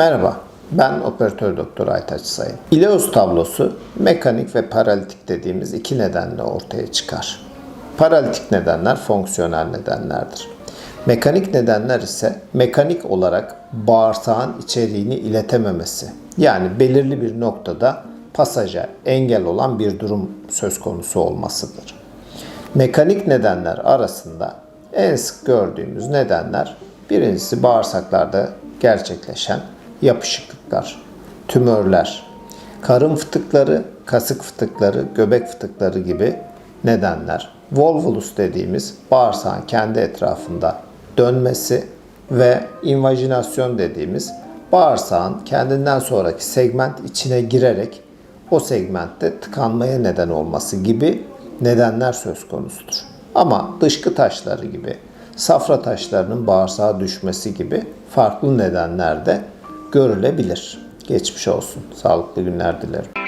Merhaba, ben operatör doktor Aytaç Sayın. İleus tablosu mekanik ve paralitik dediğimiz iki nedenle ortaya çıkar. Paralitik nedenler fonksiyonel nedenlerdir. Mekanik nedenler ise mekanik olarak bağırsağın içeriğini iletememesi. Yani belirli bir noktada pasaja engel olan bir durum söz konusu olmasıdır. Mekanik nedenler arasında en sık gördüğümüz nedenler birincisi bağırsaklarda gerçekleşen yapışıklıklar, tümörler, karın fıtıkları, kasık fıtıkları, göbek fıtıkları gibi nedenler. Volvulus dediğimiz bağırsağın kendi etrafında dönmesi ve invajinasyon dediğimiz bağırsağın kendinden sonraki segment içine girerek o segmentte tıkanmaya neden olması gibi nedenler söz konusudur. Ama dışkı taşları gibi, safra taşlarının bağırsağa düşmesi gibi farklı nedenler de görülebilir. Geçmiş olsun. Sağlıklı günler dilerim.